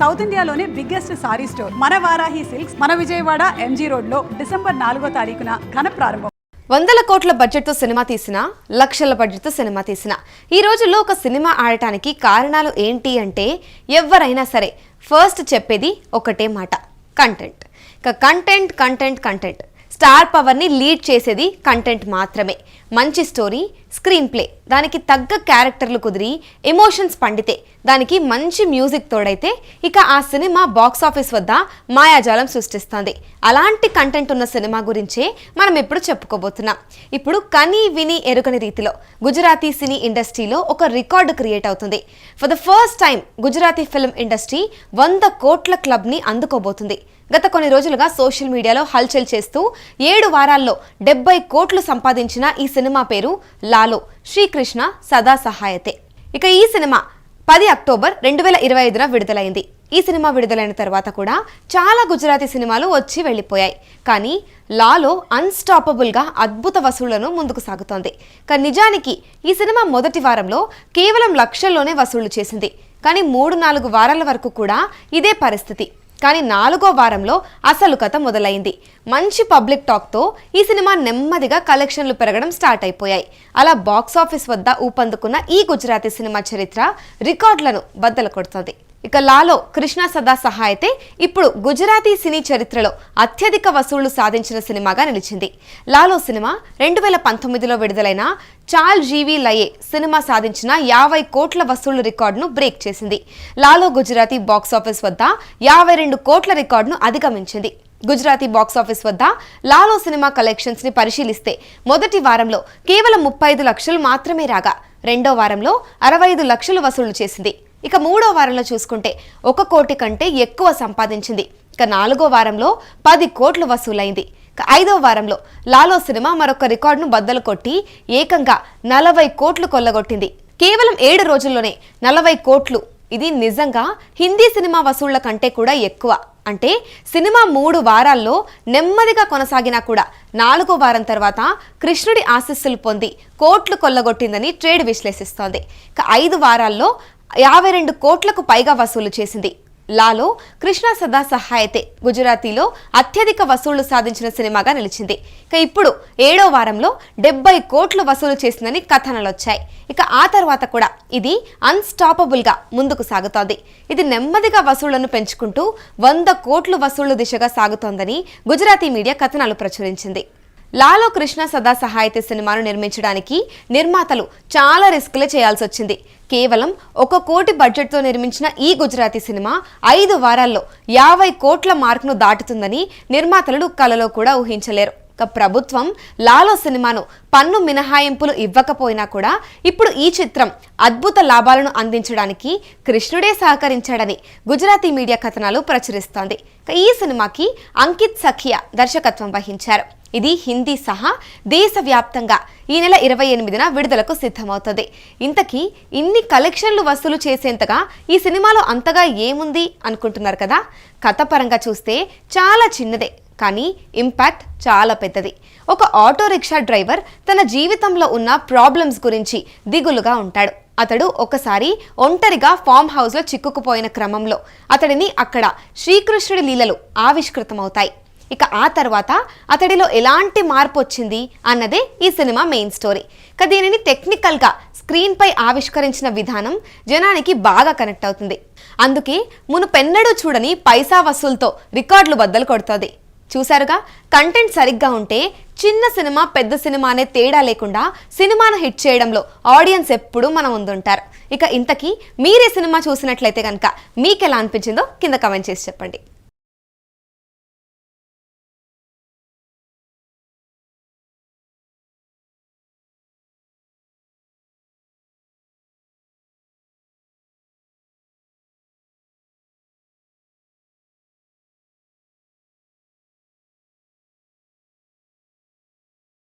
South ఇండియాలోనే biggest sorry store. మన Varahi silks మన విజయవాడ ఎంజీ రోడ్లో డిసెంబర్ నాలుగో తారీఖున ఘన ప్రారంభం. వందల కోట్ల బడ్జెట్తో సినిమా తీసిన లక్షల బడ్జెట్తో సినిమా తీసిన ఈ రోజుల్లో ఒక సినిమా ఆడటానికి కారణాలు ఏంటి అంటే ఎవరైనా సరే ఫస్ట్ చెప్పేది ఒకటే మాట కంటెంట్. ఇక కంటెంట్ కంటెంట్ కంటెంట్. స్టార్ పవర్ని లీడ్ చేసేది కంటెంట్ మాత్రమే. మంచి స్టోరీ స్క్రీన్ ప్లే. దానికి తగ్గ క్యారెక్టర్లు కుదిరి ఎమోషన్స్ పండితే. దానికి మంచి మ్యూజిక్ తోడైతే ఇక ఆ సినిమా బాక్స్ ఆఫీస్ వద్ద మాయాజాలం సృష్టిస్తుంది. అలాంటి కంటెంట్ ఉన్న సినిమా గురించే మనం ఇప్పుడు చెప్పుకోబోతున్నాం. ఇప్పుడు కని విని ఎరుకని రీతిలో గుజరాతీ సినీ ఇండస్ట్రీలో ఒక రికార్డు క్రియేట్ అవుతుంది. For the first time Gujarati film industry వంద కోట్ల క్లబ్ని అందుకోబోతుంది. గత కొన్ని రోజులుగా సోషల్ మీడియాలో హల్చల్ చేస్తూ ఏడు వారాల్లో డెబ్బై కోట్లు సంపాదించిన ఈ సినిమా పేరు లాలో. శ్రీకృష్ణ సదా సహాయతే. ఇక ఈ సినిమా పది అక్టోబర్ రెండు వేల ఇరవై ఐదున విడుదలైంది. ఈ సినిమా విడుదలైన తర్వాత కూడా చాలా గుజరాతీ సినిమాలు వచ్చి వెళ్ళిపోయాయి. కానీ లాలో అన్స్టాపబుల్గా అద్భుత వసూళ్ళను ముందుకు సాగుతోంది. కానీ నిజానికి ఈ సినిమా మొదటి వారంలో కేవలం లక్షల్లోనే వసూళ్ళు చేసింది. కానీ మూడు నాలుగు వారాల వరకు కూడా ఇదే పరిస్థితి. కానీ నాలుగో వారంలో అసలు కథ మొదలైంది. మంచి పబ్లిక్ టాక్తో ఈ సినిమా నెమ్మదిగా కలెక్షన్లు పెరగడం స్టార్ట్ అయిపోయాయి. అలా బాక్స్ ఆఫీస్ వద్ద ఊపందుకున్న ఈ గుజరాతీ సినిమా చరిత్ర రికార్డులను బద్దలు కొడుతుంది. ఇక లాలో కృష్ణ సదా సహాయతే ఇప్పుడు గుజరాతీ సినీ చరిత్రలో అత్యధిక వసూళ్ళు సాధించిన సినిమాగా నిలిచింది. లాలో సినిమా రెండు వేల పంతొమ్మిదిలో విడుదలైన చాల్ జీవి లయే సినిమా సాధించిన యాభై కోట్ల వసూళ్ళ రికార్డును బ్రేక్ చేసింది. లాలో గుజరాతీ బాక్స్ ఆఫీస్ వద్ద యాభై రెండు కోట్ల రికార్డును అధిగమించింది. గుజరాతీ బాక్స్ ఆఫీస్ వద్ద లాలో సినిమా కలెక్షన్స్ని పరిశీలిస్తే మొదటి వారంలో కేవలం ముప్పై ఐదు లక్షలు మాత్రమే రాగా రెండో వారంలో అరవై ఐదు లక్షలు వసూళ్ళు చేసింది. ఇక మూడో వారంలో చూసుకుంటే ఒక కోటి కంటే ఎక్కువ సంపాదించింది. ఇక నాలుగో వారంలో పది కోట్లు వసూలైంది. ఇక ఐదో వారంలో లాలో సినిమా మరొక రికార్డును బద్దలు కొట్టి ఏకంగా నలభై కోట్లు కొల్లగొట్టింది. కేవలం ఏడు రోజుల్లోనే నలభై కోట్లు. ఇది నిజంగా హిందీ సినిమా వసూళ్ళ కంటే కూడా ఎక్కువ. అంటే సినిమా మూడు వారాల్లో నెమ్మదిగా కొనసాగినా కూడా నాలుగో వారం తర్వాత కృష్ణుడి ఆశీస్సులు పొంది కోట్లు కొల్లగొట్టిందని ట్రేడ్ విశ్లేషిస్తోంది. ఇక ఐదు వారాల్లో యాభై రెండు కోట్లకు పైగా వసూలు చేసింది. లాలో కృష్ణ సదా సహాయతే గుజరాతీలో అత్యధిక వసూళ్ళు సాధించిన సినిమాగా నిలిచింది. ఇక ఇప్పుడు ఏడో వారంలో డెబ్బై కోట్లు వసూలు చేసిందని కథనాలు వచ్చాయి ఇక ఆ తర్వాత కూడా ఇది అన్స్టాపబుల్గా ముందుకు సాగుతోంది. ఇది నెమ్మదిగా వసూళ్ళను పెంచుకుంటూ వంద కోట్లు వసూళ్ళు దిశగా సాగుతోందని గుజరాతీ మీడియా కథనాలు ప్రచురించింది. లాలో కృష్ణ సదా సహాయత సినిమాను నిర్మించడానికి నిర్మాతలు చాలా రిస్క్లే చేయాల్సి వచ్చింది. కేవలం ఒక కోటి బడ్జెట్తో నిర్మించిన ఈ గుజరాతీ సినిమా ఐదు వారాల్లో యాభై కోట్ల మార్కును దాటుతుందని నిర్మాతలు కలలో కూడా ఊహించలేరు. ప్రభుత్వం లాలో సినిమాను పన్ను మినహాయింపులు ఇవ్వకపోయినా కూడా ఇప్పుడు ఈ చిత్రం అద్భుత లాభాలను అందించడానికి కృష్ణుడే సహకరించాడని గుజరాతీ మీడియా కథనాలు ప్రచురిస్తోంది. ఈ సినిమాకి అంకిత్ సఖియా దర్శకత్వం వహించారు. ఇది హిందీ సహా దేశవ్యాప్తంగా ఈ నెల ఇరవై ఎనిమిదిన విడుదలకు సిద్ధమవుతుంది. ఇంతకీ ఇన్ని కలెక్షన్లు వసూలు చేసేంతగా ఈ సినిమాలో అంతగా ఏముంది అనుకుంటున్నారు కదా? కథ పరంగా చూస్తే చాలా చిన్నదే. కానీ ఇంపాక్ట్ చాలా పెద్దది. ఒక ఆటో రిక్షా డ్రైవర్ తన జీవితంలో ఉన్న ప్రాబ్లమ్స్ గురించి దిగులుగా ఉంటాడు. అతడు ఒకసారి ఒంటరిగా ఫామ్ హౌస్లో చిక్కుకుపోయిన క్రమంలో అతడిని అక్కడ శ్రీకృష్ణుడి లీలలు ఆవిష్కృతమవుతాయి. ఇక ఆ తర్వాత అతడిలో ఎలాంటి మార్పు వచ్చింది అన్నదే ఈ సినిమా మెయిన్ స్టోరీ. ఇక దీనిని టెక్నికల్గా స్క్రీన్పై ఆవిష్కరించిన విధానం జనానికి బాగా కనెక్ట్ అవుతుంది. అందుకే మును పెన్నడూ చూడని పైసా వసూలుతో రికార్డులు బద్దలు కొడుతుంది. చూశారుగా? కంటెంట్ సరిగ్గా ఉంటే చిన్న సినిమా పెద్ద సినిమా అనే తేడా లేకుండా సినిమాను హిట్ చేయడంలో ఆడియన్స్ ఎప్పుడూ మన ముందుంటారు. ఇక ఇంతకీ మీరే సినిమా చూసినట్లయితే కనుక మీకు ఎలా అనిపించిందో కింద కమెంట్ చేసి చెప్పండి.